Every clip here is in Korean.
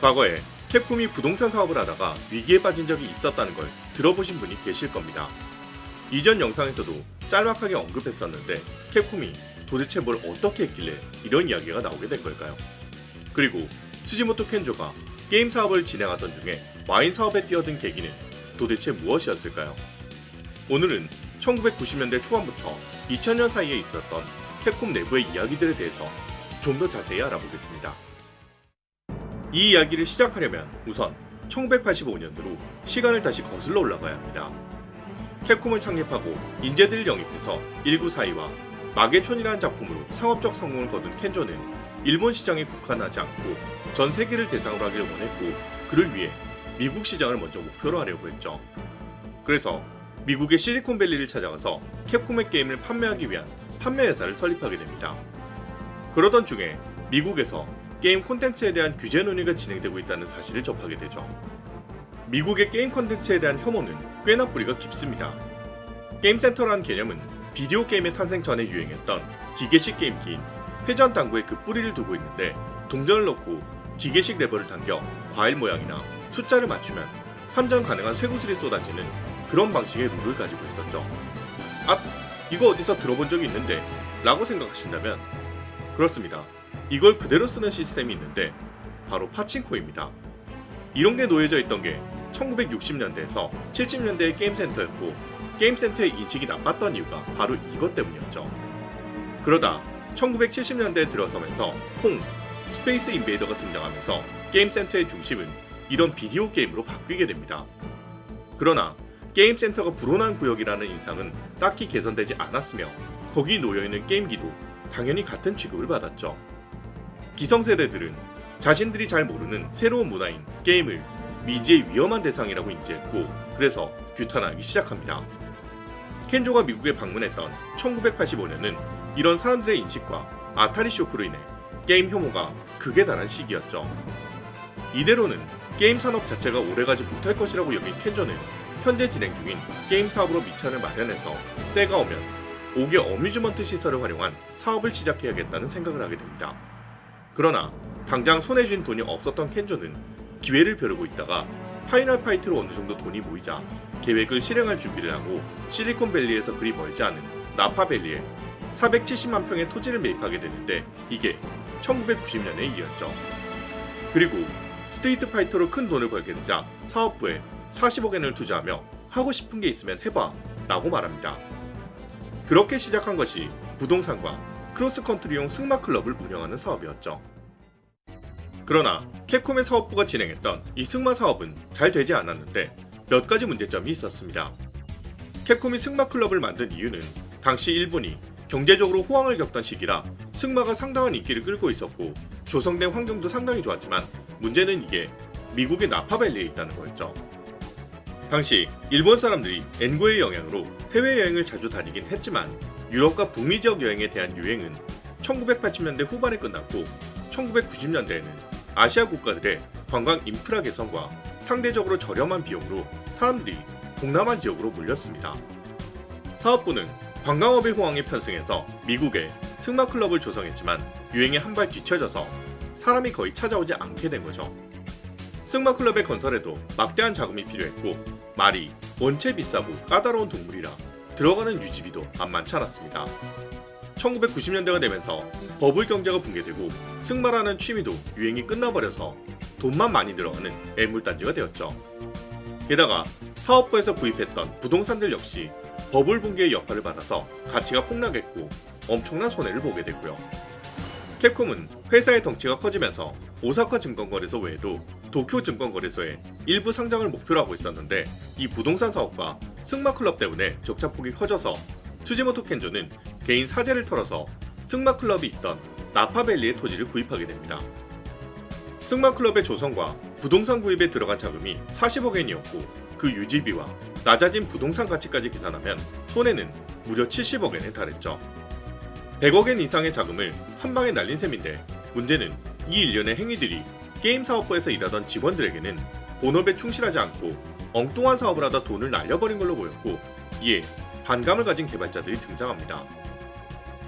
과거에 캡콤이 부동산 사업을 하다가 위기에 빠진 적이 있었다는 걸 들어보신 분이 계실 겁니다. 이전 영상에서도 짤막하게 언급했었는데 캡콤이 도대체 뭘 어떻게 했길래 이런 이야기가 나오게 된 걸까요? 그리고 스지모토 켄조가 게임 사업을 진행하던 중에 와인 사업에 뛰어든 계기는 도대체 무엇이었을까요? 오늘은 1990년대 초반부터 2000년 사이에 있었던 캡콤 내부의 이야기들에 대해서 좀 더 자세히 알아보겠습니다. 이 이야기를 시작하려면 우선 1985년도로 시간을 다시 거슬러 올라가야 합니다. 캡콤을 창립하고 인재들을 영입해서 1942와 마계촌이라는 작품으로 상업적 성공을 거둔 켄조는 일본 시장에 국한하지 않고 전 세계를 대상으로 하길 원했고 그를 위해 미국 시장을 먼저 목표로 하려고 했죠. 그래서 미국의 실리콘밸리를 찾아가서 캡콤의 게임을 판매하기 위한 판매 회사를 설립하게 됩니다. 그러던 중에 미국에서 게임 콘텐츠에 대한 규제 논의가 진행되고 있다는 사실을 접하게 되죠. 미국의 게임 콘텐츠에 대한 혐오는 꽤나 뿌리가 깊습니다. 게임센터라는 개념은 비디오 게임의 탄생 전에 유행했던 기계식 게임기인 회전 당구에 그 뿌리를 두고 있는데 동전을 넣고 기계식 레버를 당겨 과일 모양이나 숫자를 맞추면 환전 가능한 쇠구슬이 쏟아지는 그런 방식의 룰을 가지고 있었죠. 아, 이거 어디서 들어본 적이 있는데 라고 생각하신다면 그렇습니다. 이걸 그대로 쓰는 시스템이 있는데 바로 파친코입니다. 이런 게 놓여져 있던 게 1960년대에서 70년대의 게임센터였고 게임센터의 인식이 나빴던 이유가 바로 이것 때문이었죠. 그러다 1970년대에 들어서면서 콩, 스페이스 인베이더가 등장하면서 게임센터의 중심은 이런 비디오 게임으로 바뀌게 됩니다. 그러나 게임센터가 불온한 구역이라는 인상은 딱히 개선되지 않았으며 거기 놓여있는 게임기도 당연히 같은 취급을 받았죠. 기성세대들은 자신들이 잘 모르는 새로운 문화인 게임을 미지의 위험한 대상이라고 인지했고 그래서 규탄하기 시작합니다. 켄조가 미국에 방문했던 1985년은 이런 사람들의 인식과 아타리 쇼크로 인해 게임 혐오가 극에 달한 시기였죠. 이대로는 게임 산업 자체가 오래가지 못할 것이라고 여긴 켄조는 현재 진행 중인 게임 사업으로 미천을 마련해서 때가 오면 5개 어뮤즈먼트 시설을 활용한 사업을 시작해야겠다는 생각을 하게 됩니다. 그러나 당장 손에 쥔 돈이 없었던 켄조는 기회를 벼르고 있다가 파이널 파이트로 어느 정도 돈이 모이자 계획을 실행할 준비를 하고 실리콘밸리에서 그리 멀지 않은 나파밸리에 470만 평의 토지를 매입하게 되는데 이게 1990년의 일이었죠. 그리고 스트리트 파이터로 큰 돈을 벌게 되자 사업부에 40억 엔을 투자하며 하고 싶은 게 있으면 해봐 라고 말합니다. 그렇게 시작한 것이 부동산과 크로스컨트리용 승마 클럽을 운영하는 사업이었죠. 그러나 캡콤의 사업부가 진행했던 이 승마 사업은 잘 되지 않았는데 몇 가지 문제점이 있었습니다. 캡콤이 승마 클럽을 만든 이유는 당시 일본이 경제적으로 호황을 겪던 시기라 승마가 상당한 인기를 끌고 있었고 조성된 환경도 상당히 좋았지만 문제는 이게 미국의 나파밸리에 있다는 거였죠. 당시 일본 사람들이 엔고의 영향으로 해외여행을 자주 다니긴 했지만 유럽과 북미 지역 여행에 대한 유행은 1980년대 후반에 끝났고 1990년대에는 아시아 국가들의 관광 인프라 개선과 상대적으로 저렴한 비용으로 사람들이 동남아 지역으로 몰렸습니다. 사업부는 관광업의 호황에 편승해서 미국에 승마 클럽을 조성했지만 유행에 한 발 뒤처져서 사람이 거의 찾아오지 않게 된 거죠. 승마 클럽의 건설에도 막대한 자금이 필요했고 말이 원체 비싸고 까다로운 동물이라 들어가는 유지비도 만만치 않았습니다. 1990년대가 되면서 버블 경제가 붕괴되고 승마라는 취미도 유행이 끝나버려서 돈만 많이 들어가는 애물단지가 되었죠. 게다가 사업부에서 구입했던 부동산들 역시 버블 붕괴의 여파를 받아서 가치가 폭락했고 엄청난 손해를 보게 되고요. 캡콤은 회사의 덩치가 커지면서 오사카 증권거래소 외에도 도쿄 증권거래소에 일부 상장을 목표로 하고 있었는데 이 부동산 사업과 승마 클럽 때문에 적자폭이 커져서 투지모토 켄조는 개인 사재를 털어서 승마 클럽이 있던 나파밸리의 토지를 구입하게 됩니다. 승마 클럽의 조성과 부동산 구입에 들어간 자금이 40억 엔이었고 그 유지비와 낮아진 부동산 가치까지 계산하면 손해는 무려 70억 엔에 달했죠. 100억 엔 이상의 자금을 한 방에 날린 셈인데 문제는 이 일련의 행위들이 게임 사업부에서 일하던 직원들에게는 본업에 충실하지 않고 엉뚱한 사업을 하다 돈을 날려버린 걸로 보였고 이에 반감을 가진 개발자들이 등장합니다.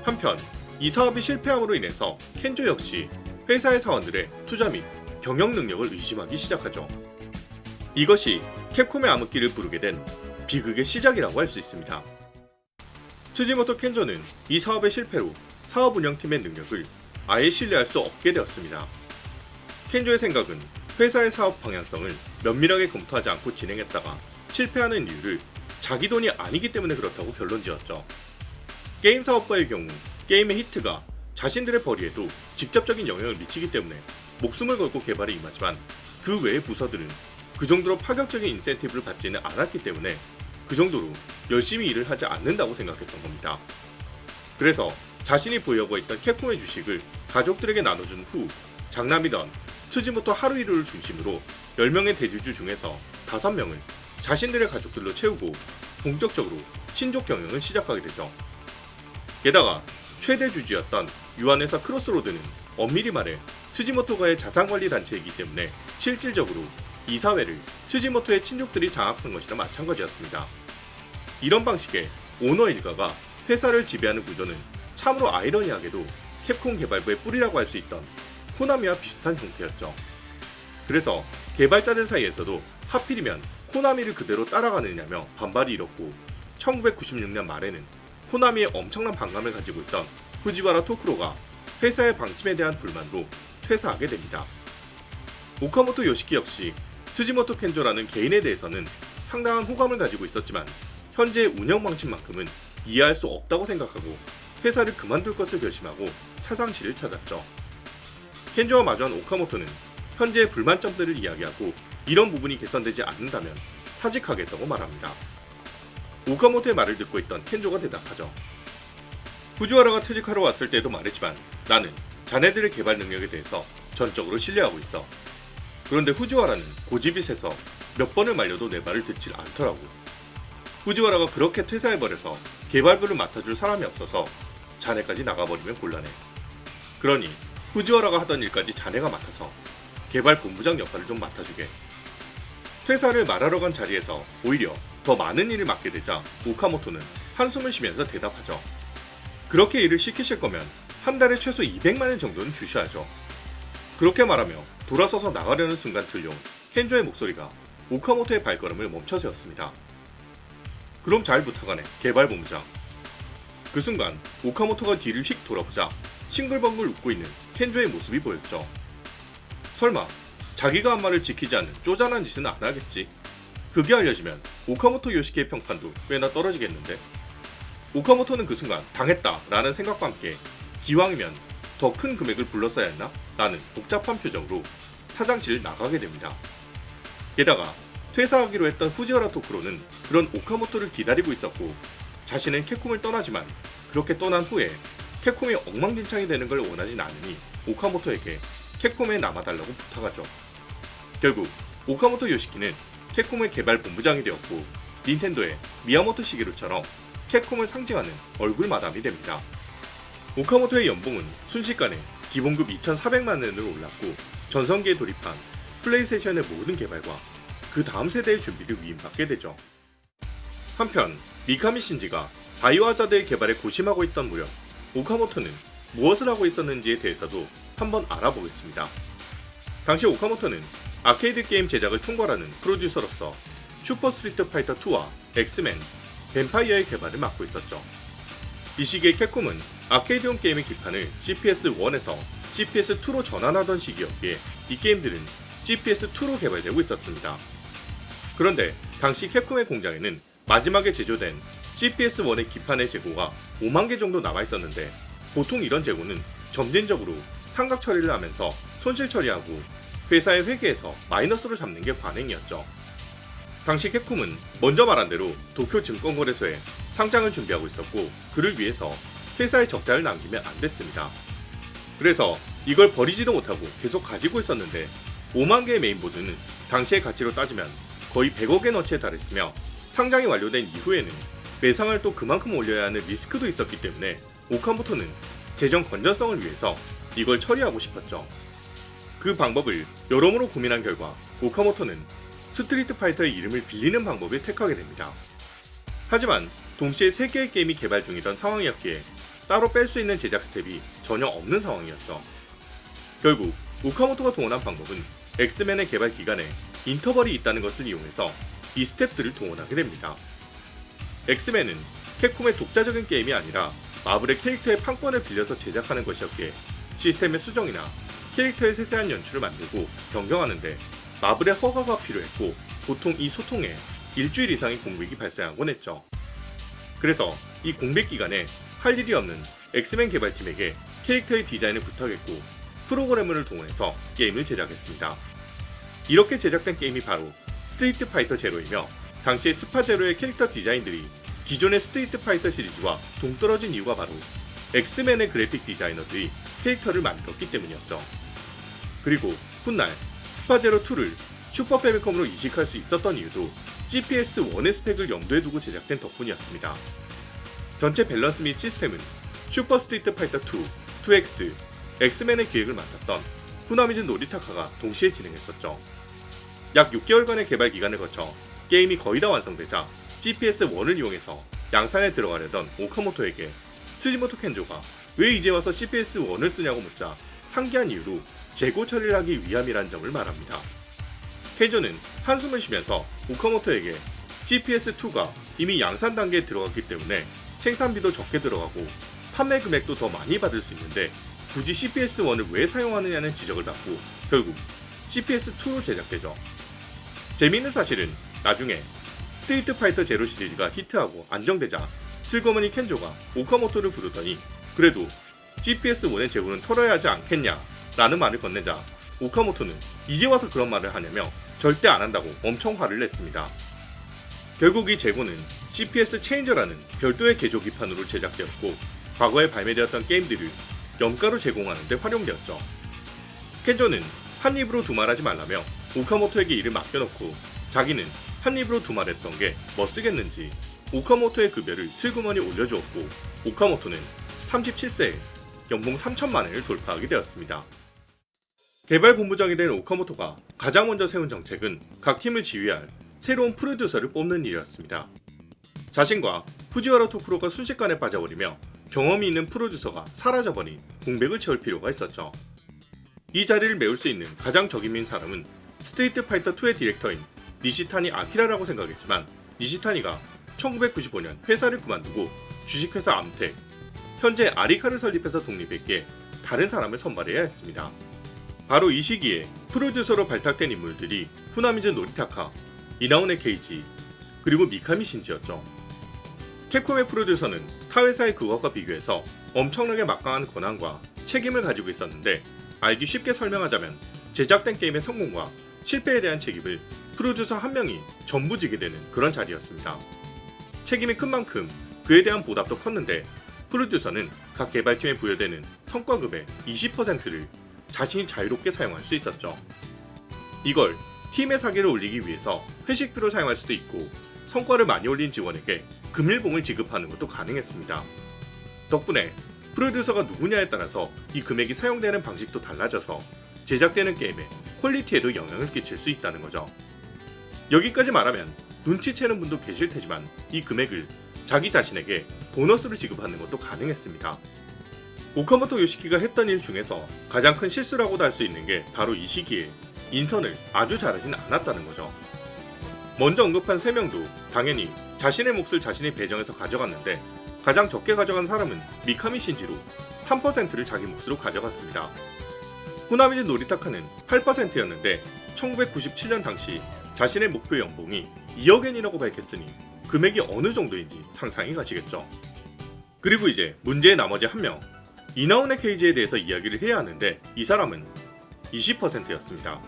한편 이 사업이 실패함으로 인해서 켄조 역시 회사의 사원들의 투자 및 경영 능력을 의심하기 시작하죠. 이것이 캡콤의 암흑기를 부르게 된 비극의 시작이라고 할 수 있습니다. 츠지모토 켄조는 이 사업의 실패로 사업 운영팀의 능력을 아예 신뢰할 수 없게 되었습니다. 켄조의 생각은 회사의 사업 방향성을 면밀하게 검토하지 않고 진행했다가 실패하는 이유를 자기 돈이 아니기 때문에 그렇다고 결론 지었죠. 게임 사업가의 경우 게임의 히트가 자신들의 벌이에도 직접적인 영향을 미치기 때문에 목숨을 걸고 개발에 임하지만 그 외의 부서들은 그 정도로 파격적인 인센티브를 받지는 않았기 때문에 그 정도로 열심히 일을 하지 않는다고 생각했던 겁니다. 그래서 자신이 보유하고 있던 캡콤의 주식을 가족들에게 나눠준 후 장남이던 트지모토 하루이루를 중심으로 10명의 대주주 중에서 5명을 자신들의 가족들로 채우고 본격적으로 신족 경영을 시작하게 되죠. 게다가 최대 주주였던 유한회사 크로스로드는 엄밀히 말해 트지모토가의 자산관리 단체이기 때문에 실질적으로 이사회를 트지모토의 친족들이 장악한 것이나 마찬가지였습니다. 이런 방식의 오너 일가가 회사를 지배하는 구조는 참으로 아이러니하게도 캡콤 개발부의 뿌리라고 할 수 있던 코나미와 비슷한 형태였죠. 그래서 개발자들 사이에서도 하필이면 코나미를 그대로 따라가느냐며 반발이 일었고 1996년 말에는 코나미의 엄청난 반감을 가지고 있던 후지와라 토크로가 회사의 방침에 대한 불만으로 퇴사하게 됩니다. 오카모토 요시키 역시 스지모토 켄조라는 개인에 대해서는 상당한 호감을 가지고 있었지만 현재의 운영 방침만큼은 이해할 수 없다고 생각하고 회사를 그만둘 것을 결심하고 사장실을 찾았죠. 켄조와 마주한 오카모토는 현재의 불만점들을 이야기하고 이런 부분이 개선되지 않는다면 사직하겠다고 말합니다. 오카모토의 말을 듣고 있던 켄조가 대답하죠. 후지와라가 퇴직하러 왔을 때도 말했지만 나는 자네들의 개발 능력에 대해서 전적으로 신뢰하고 있어. 그런데 후지와라는 고집이 세서 몇 번을 말려도 내 말을 듣질 않더라고. 후지와라가 그렇게 퇴사해버려서 개발부를 맡아줄 사람이 없어서 자네까지 나가버리면 곤란해. 그러니 후지와라가 하던 일까지 자네가 맡아서 개발 본부장 역할을 좀 맡아주게. 퇴사를 말하러 간 자리에서 오히려 더 많은 일을 맡게 되자 오카모토는 한숨을 쉬면서 대답하죠. 그렇게 일을 시키실 거면 한 달에 최소 200만 원 정도는 주셔야죠. 그렇게 말하며 돌아서서 나가려는 순간 들려온 켄조의 목소리가 오카모토의 발걸음을 멈춰 세웠습니다. 그럼 잘 부탁하네, 개발 본부장. 그 순간 오카모토가 뒤를 휙 돌아보자 싱글벙글 웃고 있는 켄조의 모습이 보였죠. 설마 자기가 한 말을 지키지 않는 쪼잔한 짓은 안 하겠지. 그게 알려지면 오카모토 요시키의 평판도 꽤나 떨어지겠는데. 오카모토는 그 순간 당했다라는 생각과 함께 기왕이면 더 큰 금액을 불렀어야 했나? 라는 복잡한 표정으로 사장실을 나가게 됩니다. 게다가 퇴사하기로 했던 후지와라 토크로는 그런 오카모토를 기다리고 있었고 자신은 캡콤을 떠나지만 그렇게 떠난 후에 캡콤이 엉망진창이 되는 걸 원하진 않으니 오카모토에게 캡콤에 남아달라고 부탁하죠. 결국 오카모토 요시키는 캡콤의 개발 본부장이 되었고 닌텐도의 미야모토 시게루처럼 캡콤을 상징하는 얼굴 마담이 됩니다. 오카모토의 연봉은 순식간에 기본급 2,400만 원으로 올랐고 전성기에 돌입한 플레이스테이션의 모든 개발과 그 다음 세대의 준비를 위임받게 되죠. 한편 미카미 신지가 바이오하자드의 개발에 고심하고 있던 무렵 오카모토는 무엇을 하고 있었는지에 대해서도 한번 알아보겠습니다. 당시 오카모토는 아케이드 게임 제작을 총괄하는 프로듀서로서 슈퍼 스트리트 파이터 2와 엑스맨, 뱀파이어의 개발을 맡고 있었죠. 이 시기에 캡콤은 아케이드용 게임의 기판을 CPS1에서 CPS2로 전환하던 시기였기에 이 게임들은 CPS2로 개발되고 있었습니다. 그런데 당시 캡콤의 공장에는 마지막에 제조된 CPS1의 기판의 재고가 5만 개 정도 남아 있었는데 보통 이런 재고는 점진적으로 상각 처리를 하면서 손실 처리하고 회사의 회계에서 마이너스로 잡는 게 관행이었죠. 당시 캡콤은 먼저 말한 대로 도쿄 증권거래소에 상장을 준비하고 있었고 그를 위해서 회사에 적자를 남기면 안 됐습니다. 그래서 이걸 버리지도 못하고 계속 가지고 있었는데 5만 개의 메인보드는 당시의 가치로 따지면 거의 100억의 너치에 달했으며 상장이 완료된 이후에는 매상을 또 그만큼 올려야 하는 리스크도 있었기 때문에 오카모토는 재정 건전성을 위해서 이걸 처리하고 싶었죠. 그 방법을 여러모로 고민한 결과 오카모토는 스트리트 파이터의 이름을 빌리는 방법을 택하게 됩니다. 하지만 동시에 세 개의 게임이 개발 중이던 상황이었기에 따로 뺄 수 있는 제작 스텝이 전혀 없는 상황이었죠. 결국 오카모토가 동원한 방법은 엑스맨의 개발 기간에 인터벌이 있다는 것을 이용해서 이 스텝들을 동원하게 됩니다. 엑스맨은 캡콤의 독자적인 게임이 아니라 마블의 캐릭터의 판권을 빌려서 제작하는 것이었기에 시스템의 수정이나 캐릭터의 세세한 연출을 만들고 변경하는데 마블의 허가가 필요했고 보통 이 소통에 일주일 이상의 공백이 발생하곤 했죠. 그래서 이 공백 기간에 할 일이 없는 엑스맨 개발팀에게 캐릭터의 디자인을 부탁했고 프로그래머를 동원해서 게임을 제작했습니다. 이렇게 제작된 게임이 바로 스트리트 파이터 제로이며 당시의 스파 제로의 캐릭터 디자인들이 기존의 스트리트 파이터 시리즈와 동떨어진 이유가 바로 엑스맨의 그래픽 디자이너들이 캐릭터를 만들었기 때문이었죠. 그리고 훗날 스파제로 2를 슈퍼 패미컴으로 이식할 수 있었던 이유도 GPS 1의 스펙을 염두에 두고 제작된 덕분이었습니다. 전체 밸런스 및 시스템은 슈퍼 스트리트 파이터 2, 2X, 엑스맨의 기획을 맡았던 후나미즈 노리타카가 동시에 진행했었죠. 약 6개월간의 개발 기간을 거쳐 게임이 거의 다 완성되자 GPS 1을 이용해서 양산에 들어가려던 오카모토에게 트지모토 켄조가 왜 이제 와서 GPS 1을 쓰냐고 묻자 상기한 이유로 재고 처리를 하기 위함이란 점을 말합니다. 켄조는 한숨을 쉬면서 오카모토에게 GPS2가 이미 양산 단계에 들어갔기 때문에 생산비도 적게 들어가고 판매 금액도 더 많이 받을 수 있는데 굳이 CPS1을 왜 사용하느냐는 지적을 받고 결국 CPS2로 제작되죠. 재미있는 사실은 나중에 스트리트 파이터 제로 시리즈가 히트하고 안정되자 슬그머니 켄조가 오카모토를 부르더니 그래도 GPS1의 재고는 털어야 하지 않겠냐 라는 말을 건네자 오카모토는 이제 와서 그런 말을 하냐며 절대 안 한다고 엄청 화를 냈습니다. 결국 이 재고는 CPS 체인저라는 별도의 개조 기판으로 제작되었고 과거에 발매되었던 게임들을 염가로 제공하는 데 활용되었죠. 켄조는 한 입으로 두 말하지 말라며 오카모토에게 일을 맡겨놓고 자기는 한 입으로 두 말했던 게뭐 쓰겠는지 오카모토의 급여를 슬그머니 올려주었고 오카모토는 37세에 연봉 3천만 원을 돌파하게 되었습니다. 개발 본부장이 된 오카모토가 가장 먼저 세운 정책은 각 팀을 지휘할 새로운 프로듀서를 뽑는 일이었습니다. 자신과 푸지와라 토쿠로가 순식간에 빠져버리며 경험이 있는 프로듀서가 사라져버린 공백을 채울 필요가 있었죠. 이 자리를 메울 수 있는 가장 적임인 사람은 스트리트 파이터 2의 디렉터인 니시타니 아키라라고 생각했지만 니시타니가 1995년 회사를 그만두고 주식회사 암텍, 현재 아리카를 설립해서 독립했기에 다른 사람을 선발해야 했습니다. 바로 이 시기에 프로듀서로 발탁된 인물들이 후나미즈 노리타카, 이나오네 케이지, 그리고 미카미 신지였죠. 캡콤의 프로듀서는 타 회사의 그것과 비교해서 엄청나게 막강한 권한과 책임을 가지고 있었는데 알기 쉽게 설명하자면 제작된 게임의 성공과 실패에 대한 책임을 프로듀서 한 명이 전부 지게 되는 그런 자리였습니다. 책임이 큰 만큼 그에 대한 보답도 컸는데 프로듀서는 각 개발팀에 부여되는 성과급의 20%를 자신이 자유롭게 사용할 수 있었죠. 이걸 팀의 사기를 올리기 위해서 회식비로 사용할 수도 있고 성과를 많이 올린 직원에게 금일봉을 지급하는 것도 가능했습니다. 덕분에 프로듀서가 누구냐에 따라서 이 금액이 사용되는 방식도 달라져서 제작되는 게임의 퀄리티에도 영향을 끼칠 수 있다는 거죠. 여기까지 말하면 눈치채는 분도 계실 테지만 이 금액을 자기 자신에게 보너스로 지급하는 것도 가능했습니다. 오카모토 요시키가 했던 일 중에서 가장 큰 실수라고도 할 수 있는 게 바로 이 시기에 인선을 아주 잘하진 않았다는 거죠. 먼저 언급한 3명도 당연히 자신의 몫을 자신이 배정해서 가져갔는데 가장 적게 가져간 사람은 미카미 신지로 3%를 자기 몫으로 가져갔습니다. 후나미즈 노리타카는 8%였는데 1997년 당시 자신의 목표 연봉이 2억엔이라고 밝혔으니 금액이 어느 정도인지 상상이 가시겠죠. 그리고 이제 문제의 나머지 한 명, 이나온의 케이지에 대해서 이야기를 해야 하는데 이 사람은 20%였습니다.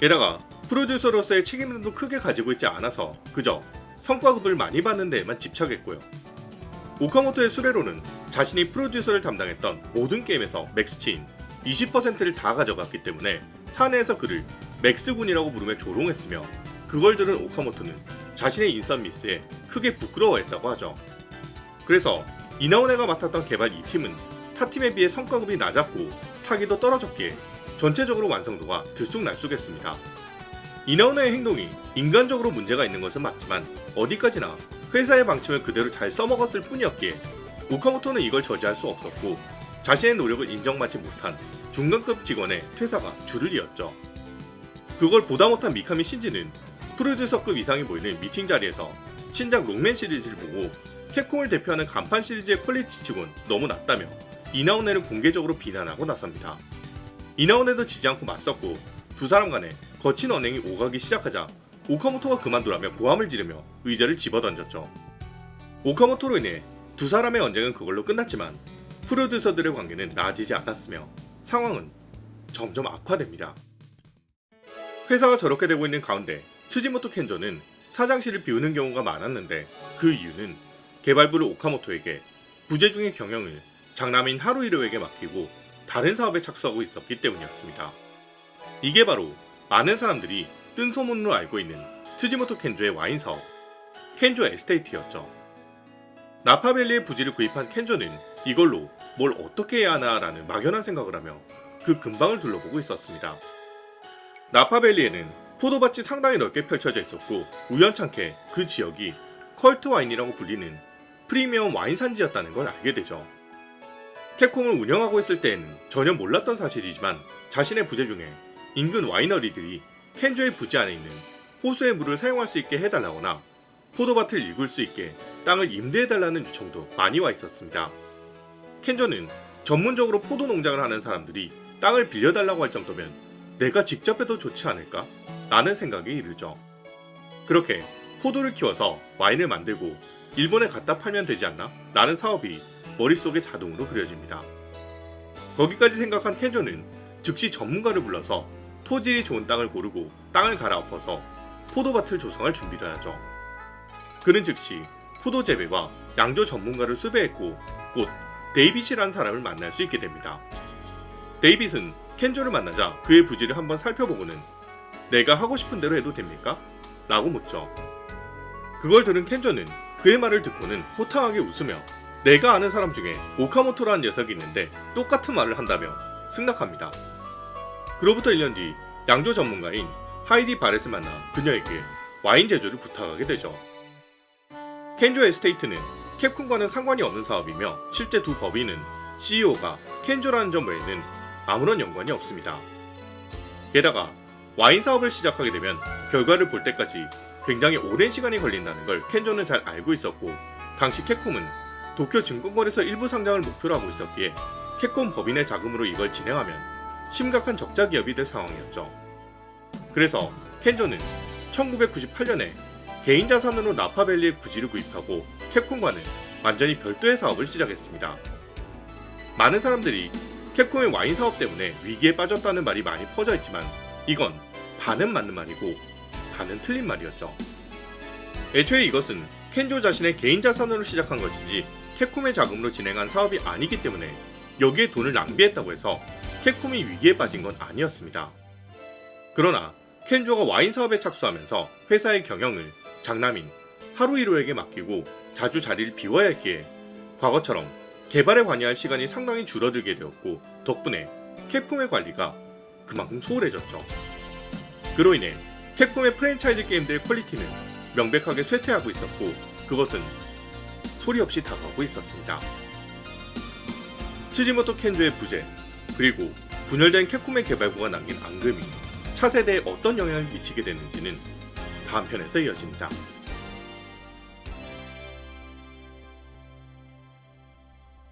게다가 프로듀서로서의 책임도 크게 가지고 있지 않아서 그저 성과급을 많이 받는 데에만 집착했고요. 오카모토의 수레로는 자신이 프로듀서를 담당했던 모든 게임에서 맥스치인 20%를 다 가져갔기 때문에 사내에서 그를 맥스군이라고 부르며 조롱했으며 그걸 들은 오카모토는 자신의 인선 미스에 크게 부끄러워했다고 하죠. 그래서 이나오네가 맡았던 개발 2팀은 타 팀에 비해 성과급이 낮았고 사기도 떨어졌기에 전체적으로 완성도가 들쑥날쑥했습니다. 이나오네의 행동이 인간적으로 문제가 있는 것은 맞지만 어디까지나 회사의 방침을 그대로 잘 써먹었을 뿐이었기에 오카모토는 이걸 저지할 수 없었고 자신의 노력을 인정받지 못한 중간급 직원의 퇴사가 줄을 이었죠. 그걸 보다 못한 미카미 신지는 프로듀서급 이상이 보이는 미팅 자리에서 신작 롱맨 시리즈를 보고 캡콤을 대표하는 간판 시리즈의 퀄리티 치곤 너무 낮다며 이나온네를 공개적으로 비난하고 나섭니다. 이나온네도 지지 않고 맞섰고 두 사람 간에 거친 언행이 오가기 시작하자 오카모토가 그만두라며 고함을 지르며 의자를 집어던졌죠. 오카모토로 인해 두 사람의 언쟁은 그걸로 끝났지만 프로듀서들의 관계는 나아지지 않았으며 상황은 점점 악화됩니다. 회사가 저렇게 되고 있는 가운데 트지모토 켄조는 사장실을 비우는 경우가 많았는데 그 이유는 개발부를 오카모토에게 부재 중의 경영을 장남인 하루이로에게 맡기고 다른 사업에 착수하고 있었기 때문이었습니다. 이게 바로 많은 사람들이 뜬 소문으로 알고 있는 트지모토 켄조의 와인 사업, 켄조 에스테이트였죠. 나파밸리의 부지를 구입한 켄조는 이걸로 뭘 어떻게 해야 하나라는 막연한 생각을 하며 그 근방을 둘러보고 있었습니다. 나파밸리에는 포도밭이 상당히 넓게 펼쳐져 있었고 우연찮게 그 지역이 컬트 와인이라고 불리는 프리미엄 와인 산지였다는 걸 알게 되죠. 캡콤을 운영하고 있을 때에는 전혀 몰랐던 사실이지만 자신의 부재 중에 인근 와이너리들이 켄조의 부지 안에 있는 호수의 물을 사용할 수 있게 해달라거나 포도밭을 일굴 수 있게 땅을 임대해달라는 요청도 많이 와 있었습니다. 켄조는 전문적으로 포도 농장을 하는 사람들이 땅을 빌려달라고 할 정도면 내가 직접 해도 좋지 않을까? 라는 생각이 이르죠. 그렇게 포도를 키워서 와인을 만들고 일본에 갖다 팔면 되지 않나? 라는 사업이 머릿속에 자동으로 그려집니다. 거기까지 생각한 켄조는 즉시 전문가를 불러서 토질이 좋은 땅을 고르고 땅을 갈아엎어서 포도밭을 조성할 준비를 하죠. 그는 즉시 포도 재배와 양조 전문가를 수배했고 곧 데이빗이라는 사람을 만날 수 있게 됩니다. 데이빗은 켄조를 만나자 그의 부지를 한번 살펴보고는 내가 하고 싶은 대로 해도 됩니까? 라고 묻죠. 그걸 들은 켄조는 그의 말을 듣고는 호탕하게 웃으며 내가 아는 사람 중에 오카모토라는 녀석이 있는데 똑같은 말을 한다며 승낙합니다. 그로부터 1년 뒤 양조 전문가인 하이디 바렛을 만나 그녀에게 와인 제조를 부탁하게 되죠. 켄조 에스테이트는 캡콤과는 상관이 없는 사업이며 실제 두 법인은 CEO가 켄조라는 점 외에는 아무런 연관이 없습니다. 게다가 와인 사업을 시작하게 되면 결과를 볼 때까지 굉장히 오랜 시간이 걸린다는 걸 켄조는 잘 알고 있었고 당시 캡콤은 도쿄 증권거래소 일부 상장을 목표로 하고 있었기에 캡콤 법인의 자금으로 이걸 진행하면 심각한 적자 기업이 될 상황이었죠. 그래서 켄조는 1998년에 개인 자산으로 나파밸리의 부지를 구입하고 캡콤과는 완전히 별도의 사업을 시작했습니다. 많은 사람들이 캡콤의 와인 사업 때문에 위기에 빠졌다는 말이 많이 퍼져 있지만 이건 반은 맞는 말이고 반은 틀린 말이었죠. 애초에 이것은 켄조 자신의 개인 자산으로 시작한 것이지 캡콤의 자금으로 진행한 사업이 아니기 때문에 여기에 돈을 낭비했다고 해서 캡콤이 위기에 빠진 건 아니었습니다. 그러나 켄조가 와인 사업에 착수하면서 회사의 경영을 장남인 하루이로에게 맡기고 자주 자리를 비워야 했기에 과거처럼 개발에 관여할 시간이 상당히 줄어들게 되었고 덕분에 캡콤의 관리가 그만큼 소홀해졌죠. 그로 인해 캡콤의 프랜차이즈 게임들의 퀄리티는 명백하게 쇠퇴하고 있었고 그것은 소리 없이 다가오고 있었습니다. 츠지모토 켄조의 부재 그리고 분열된 캡콤의 개발부가 남긴 앙금이 차세대에 어떤 영향을 미치게 되는지는 다음 편에서 이어집니다.